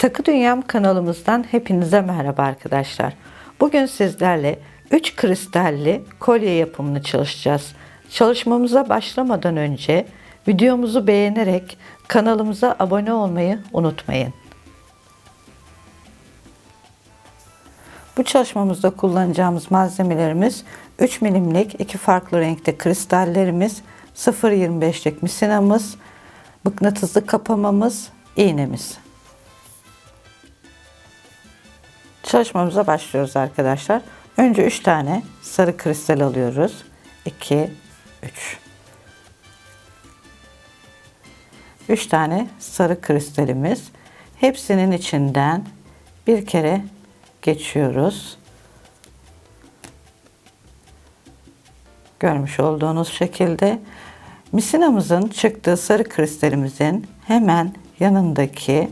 Takı Dünyam kanalımızdan hepinize merhaba arkadaşlar. Bugün sizlerle 3 kristalli kolye yapımını çalışacağız. Çalışmamıza başlamadan önce videomuzu beğenerek kanalımıza abone olmayı unutmayın. Bu çalışmamızda kullanacağımız malzemelerimiz 3 milimlik iki farklı renkte kristallerimiz, 0.25'lik misinamız, mıknatıslı kapamamız, iğnemiz. Çalışmamıza başlıyoruz arkadaşlar. Önce 3 tane sarı kristal alıyoruz. 2 3 3 tane sarı kristalimiz. Hepsinin içinden bir kere geçiyoruz. Görmüş olduğunuz şekilde misinamızın çıktığı sarı kristalimizin hemen yanındaki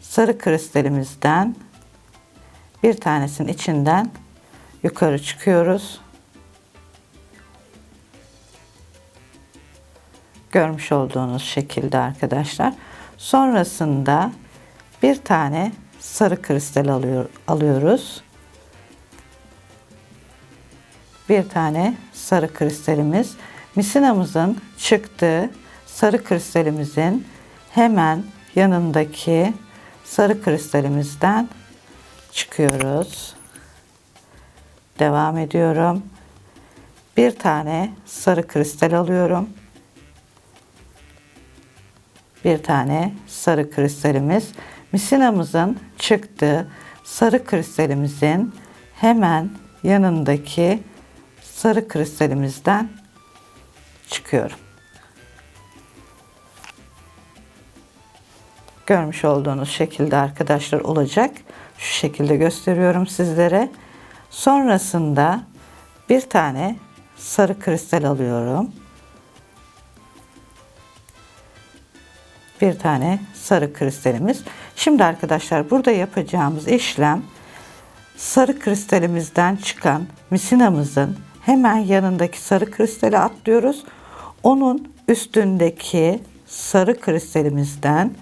sarı kristalimizden bir tanesinin içinden yukarı çıkıyoruz. Görmüş olduğunuz şekilde arkadaşlar. Sonrasında bir tane sarı kristal alıyor, alıyoruz. Bir tane sarı kristalimiz. Misinamızın çıktığı sarı kristalimizin hemen yanındaki sarı kristalimizden çıkıyoruz. Devam ediyorum. Bir tane sarı kristal alıyorum. Bir tane sarı kristalimiz. Misinamızın çıktığı sarı kristalimizin hemen yanındaki sarı kristalimizden çıkıyorum. Görmüş olduğunuz şekilde arkadaşlar olacak. Şu şekilde gösteriyorum sizlere. Sonrasında bir tane sarı kristal alıyorum. Bir tane sarı kristalimiz. Şimdi arkadaşlar burada yapacağımız işlem sarı kristalimizden çıkan misinamızın hemen yanındaki sarı kristale atlıyoruz. Onun üstündeki sarı kristalimizden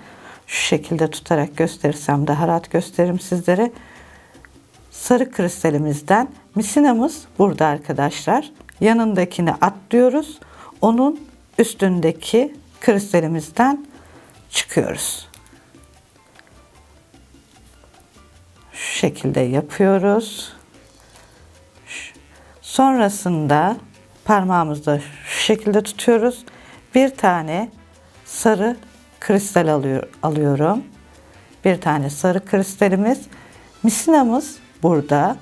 şu şekilde tutarak gösterirsem daha rahat gösteririm sizlere. Sarı kristalimizden misinamız burada arkadaşlar. Yanındakini atlıyoruz. Onun üstündeki kristalimizden çıkıyoruz. Şu şekilde yapıyoruz. Sonrasında parmağımızda şu şekilde tutuyoruz. Bir tane sarı kristal alıyor, alıyorum. Bir tane sarı kristalimiz. Misinamız burada.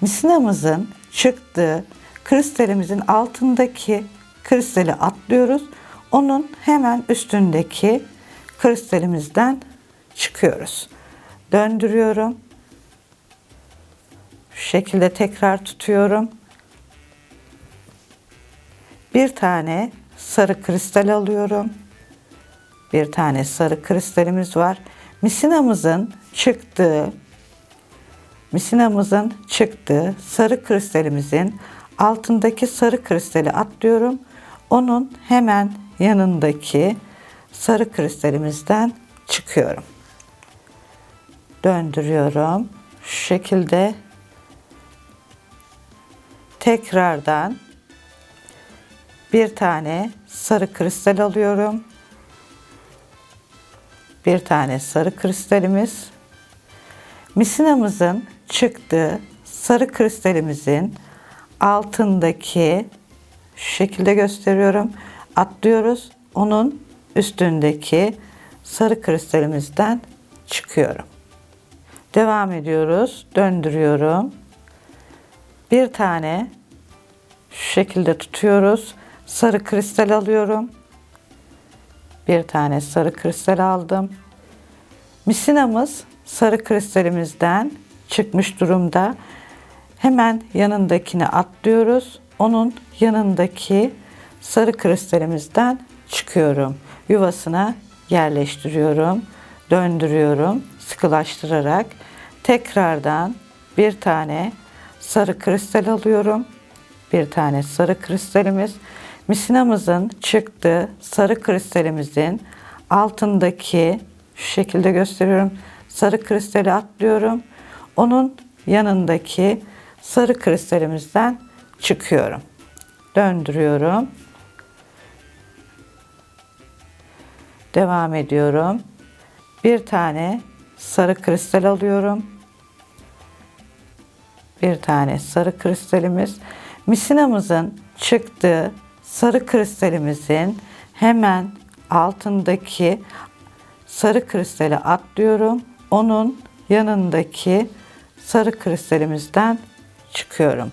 Misinamızın çıktığı kristalimizin altındaki kristali atlıyoruz. Onun hemen üstündeki kristalimizden çıkıyoruz. Döndürüyorum. Şu şekilde tekrar tutuyorum. Bir tane sarı kristal alıyorum bir tane sarı kristalimiz var. Misinamızın çıktığı misinamızın çıktığı sarı kristalimizin altındaki sarı kristali atlıyorum. Onun hemen yanındaki sarı kristalimizden çıkıyorum. Döndürüyorum. Şu şekilde tekrardan bir tane sarı kristal alıyorum bir tane sarı kristalimiz. Misinamızın çıktığı sarı kristalimizin altındaki şu şekilde gösteriyorum. Atlıyoruz. Onun üstündeki sarı kristalimizden çıkıyorum. Devam ediyoruz. Döndürüyorum. Bir tane şu şekilde tutuyoruz. Sarı kristal alıyorum bir tane sarı kristal aldım. Misinamız sarı kristalimizden çıkmış durumda. Hemen yanındakini atlıyoruz. Onun yanındaki sarı kristalimizden çıkıyorum. Yuvasına yerleştiriyorum. Döndürüyorum sıkılaştırarak. Tekrardan bir tane sarı kristal alıyorum. Bir tane sarı kristalimiz misinamızın çıktığı sarı kristalimizin altındaki şu şekilde gösteriyorum. sarı kristali atlıyorum. Onun yanındaki sarı kristalimizden çıkıyorum. Döndürüyorum. Devam ediyorum. Bir tane sarı kristal alıyorum. Bir tane sarı kristalimiz. Misinamızın çıktığı sarı kristalimizin hemen altındaki sarı kristali atlıyorum. Onun yanındaki sarı kristalimizden çıkıyorum.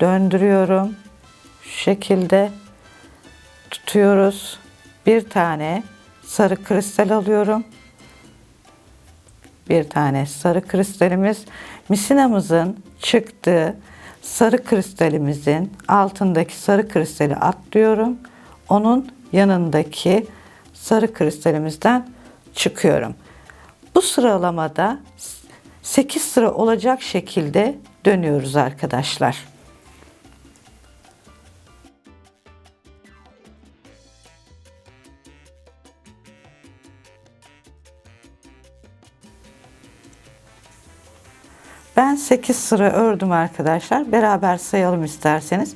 Döndürüyorum. Şu şekilde tutuyoruz. Bir tane sarı kristal alıyorum. Bir tane sarı kristalimiz misinamızın çıktığı sarı kristalimizin altındaki sarı kristali atlıyorum. Onun yanındaki sarı kristalimizden çıkıyorum. Bu sıralamada 8 sıra olacak şekilde dönüyoruz arkadaşlar. Ben 8 sıra ördüm arkadaşlar. Beraber sayalım isterseniz.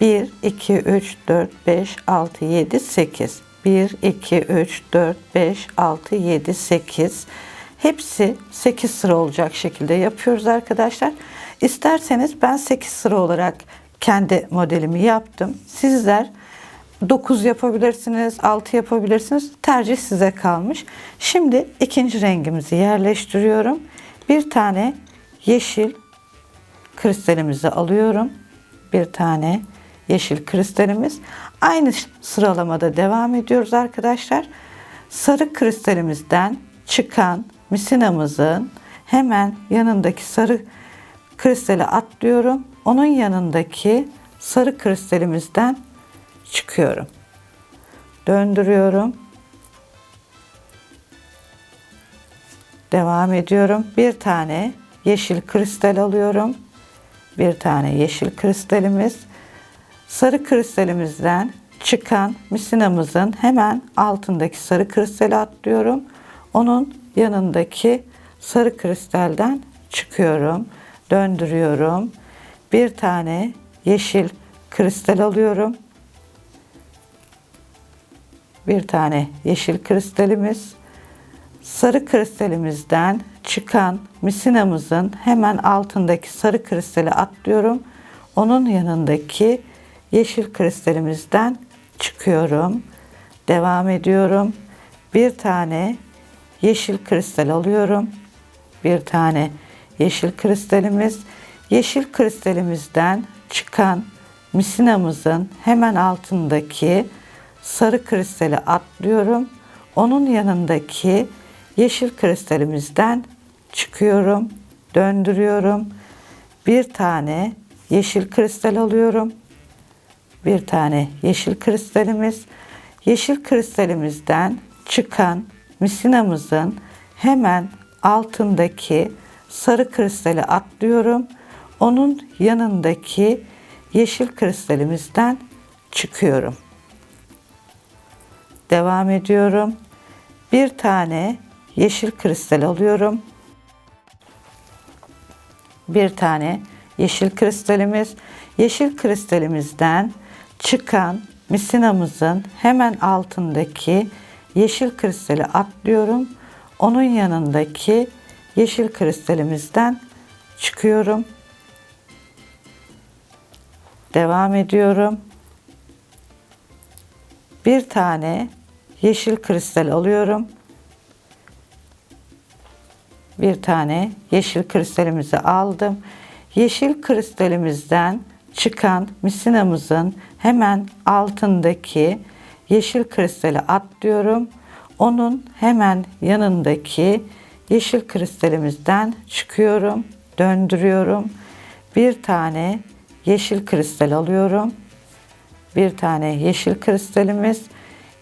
1, 2, 3, 4, 5, 6, 7, 8. 1, 2, 3, 4, 5, 6, 7, 8. Hepsi 8 sıra olacak şekilde yapıyoruz arkadaşlar. İsterseniz ben 8 sıra olarak kendi modelimi yaptım. Sizler 9 yapabilirsiniz, 6 yapabilirsiniz. Tercih size kalmış. Şimdi ikinci rengimizi yerleştiriyorum. Bir tane yeşil kristalimizi alıyorum. Bir tane yeşil kristalimiz. Aynı sıralamada devam ediyoruz arkadaşlar. Sarı kristalimizden çıkan misinamızın hemen yanındaki sarı kristali atlıyorum. Onun yanındaki sarı kristalimizden çıkıyorum. Döndürüyorum. Devam ediyorum. Bir tane yeşil kristal alıyorum. Bir tane yeşil kristalimiz. Sarı kristalimizden çıkan misinamızın hemen altındaki sarı kristali atlıyorum. Onun yanındaki sarı kristalden çıkıyorum. Döndürüyorum. Bir tane yeşil kristal alıyorum. Bir tane yeşil kristalimiz. Sarı kristalimizden çıkan misinamızın hemen altındaki sarı kristali atlıyorum. Onun yanındaki yeşil kristalimizden çıkıyorum. Devam ediyorum. Bir tane yeşil kristal alıyorum. Bir tane yeşil kristalimiz. Yeşil kristalimizden çıkan misinamızın hemen altındaki sarı kristali atlıyorum. Onun yanındaki yeşil kristalimizden çıkıyorum, döndürüyorum. Bir tane yeşil kristal alıyorum. Bir tane yeşil kristalimiz. Yeşil kristalimizden çıkan misinamızın hemen altındaki sarı kristali atlıyorum. Onun yanındaki yeşil kristalimizden çıkıyorum. Devam ediyorum. Bir tane yeşil kristal alıyorum. Bir tane yeşil kristalimiz. Yeşil kristalimizden çıkan misinamızın hemen altındaki yeşil kristali atlıyorum. Onun yanındaki yeşil kristalimizden çıkıyorum. Devam ediyorum. Bir tane yeşil kristal alıyorum. Bir tane yeşil kristalimizi aldım. Yeşil kristalimizden çıkan misinamızın hemen altındaki yeşil kristali atlıyorum. Onun hemen yanındaki yeşil kristalimizden çıkıyorum, döndürüyorum. Bir tane yeşil kristal alıyorum. Bir tane yeşil kristalimiz.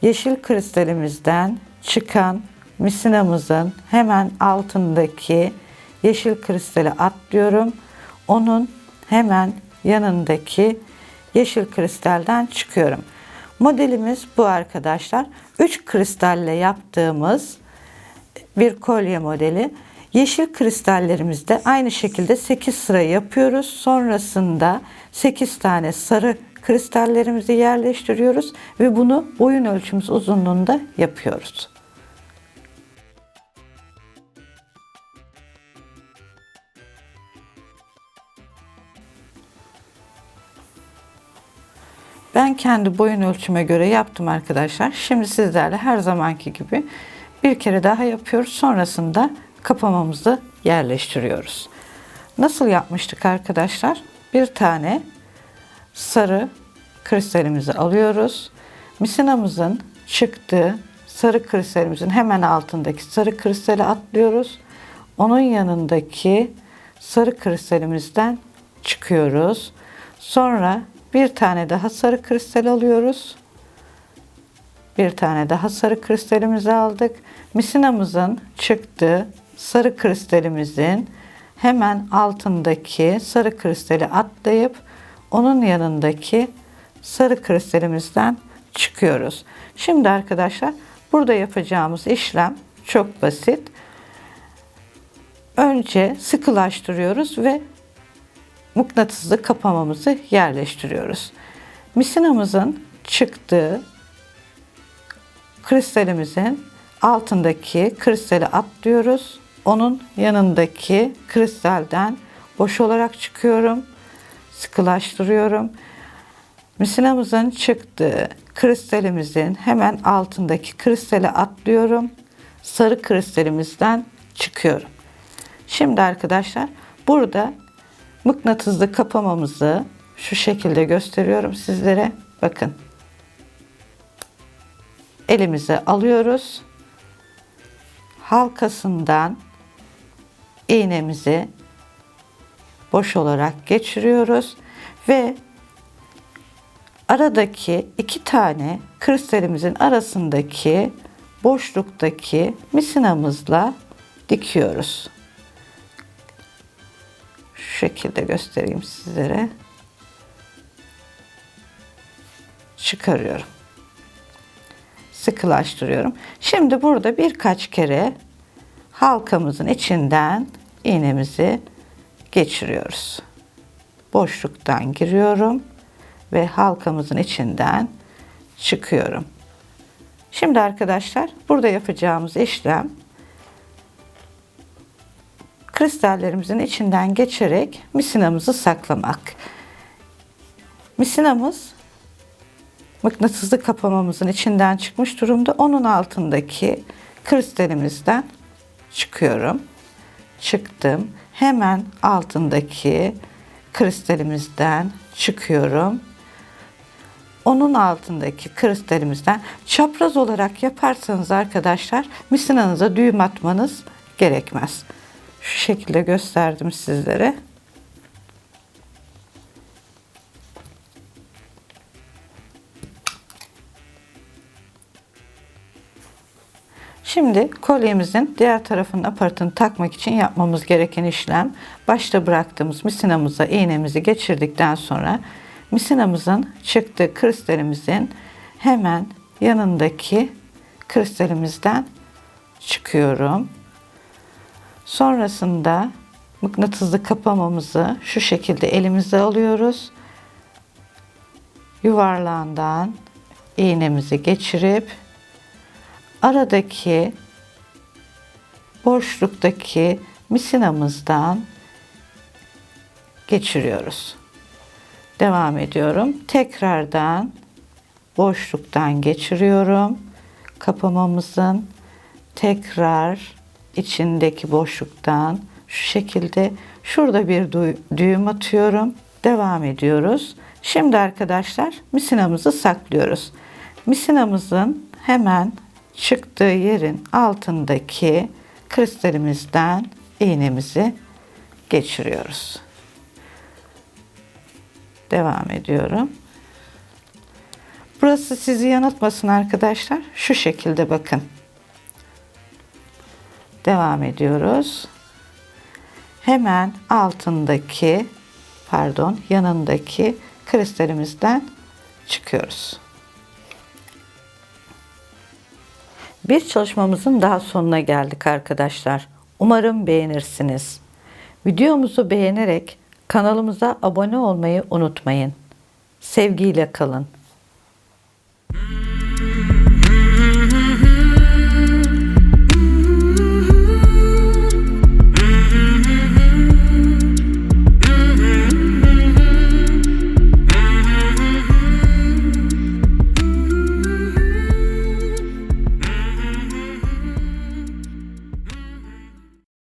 Yeşil kristalimizden çıkan misinamızın hemen altındaki yeşil kristali atlıyorum. Onun hemen yanındaki yeşil kristalden çıkıyorum. Modelimiz bu arkadaşlar. 3 kristalle yaptığımız bir kolye modeli. Yeşil kristallerimizde aynı şekilde 8 sıra yapıyoruz. Sonrasında 8 tane sarı kristallerimizi yerleştiriyoruz ve bunu boyun ölçümüz uzunluğunda yapıyoruz. Ben kendi boyun ölçüme göre yaptım arkadaşlar. Şimdi sizlerle her zamanki gibi bir kere daha yapıyoruz. Sonrasında kapamamızı yerleştiriyoruz. Nasıl yapmıştık arkadaşlar? Bir tane sarı kristalimizi alıyoruz. Misinamızın çıktığı sarı kristalimizin hemen altındaki sarı kristali atlıyoruz. Onun yanındaki sarı kristalimizden çıkıyoruz. Sonra bir tane daha sarı kristal alıyoruz. Bir tane daha sarı kristalimizi aldık. Misinamızın çıktığı sarı kristalimizin hemen altındaki sarı kristali atlayıp onun yanındaki sarı kristalimizden çıkıyoruz. Şimdi arkadaşlar burada yapacağımız işlem çok basit. Önce sıkılaştırıyoruz ve mıknatıslı kapamamızı yerleştiriyoruz. Misinamızın çıktığı kristalimizin altındaki kristali atlıyoruz. Onun yanındaki kristalden boş olarak çıkıyorum. Sıkılaştırıyorum. Misinamızın çıktığı kristalimizin hemen altındaki kristale atlıyorum. Sarı kristalimizden çıkıyorum. Şimdi arkadaşlar burada mıknatıslı kapamamızı şu şekilde gösteriyorum sizlere. Bakın. Elimize alıyoruz. Halkasından iğnemizi boş olarak geçiriyoruz ve aradaki iki tane kristalimizin arasındaki boşluktaki misinamızla dikiyoruz. Şekilde göstereyim sizlere. Çıkarıyorum. Sıkılaştırıyorum. Şimdi burada birkaç kere halkamızın içinden iğnemizi geçiriyoruz. Boşluktan giriyorum ve halkamızın içinden çıkıyorum. Şimdi arkadaşlar burada yapacağımız işlem kristallerimizin içinden geçerek misinamızı saklamak. Misinamız mıknatıslı kapamamızın içinden çıkmış durumda. Onun altındaki kristalimizden çıkıyorum. Çıktım. Hemen altındaki kristalimizden çıkıyorum. Onun altındaki kristalimizden çapraz olarak yaparsanız arkadaşlar misinanıza düğüm atmanız gerekmez. Şu şekilde gösterdim sizlere. Şimdi kolyemizin diğer tarafının aparatını takmak için yapmamız gereken işlem başta bıraktığımız misinamıza iğnemizi geçirdikten sonra misinamızın çıktığı kristalimizin hemen yanındaki kristalimizden çıkıyorum. Sonrasında mıknatıslı kapamamızı şu şekilde elimize alıyoruz. Yuvarlağından iğnemizi geçirip aradaki boşluktaki misinamızdan geçiriyoruz. Devam ediyorum. Tekrardan boşluktan geçiriyorum. Kapamamızın tekrar içindeki boşluktan şu şekilde şurada bir düğüm atıyorum. Devam ediyoruz. Şimdi arkadaşlar misinamızı saklıyoruz. Misinamızın hemen çıktığı yerin altındaki kristalimizden iğnemizi geçiriyoruz. Devam ediyorum. Burası sizi yanıltmasın arkadaşlar. Şu şekilde bakın. Devam ediyoruz. Hemen altındaki pardon yanındaki kristalimizden çıkıyoruz. Bir çalışmamızın daha sonuna geldik arkadaşlar. Umarım beğenirsiniz. Videomuzu beğenerek kanalımıza abone olmayı unutmayın. Sevgiyle kalın.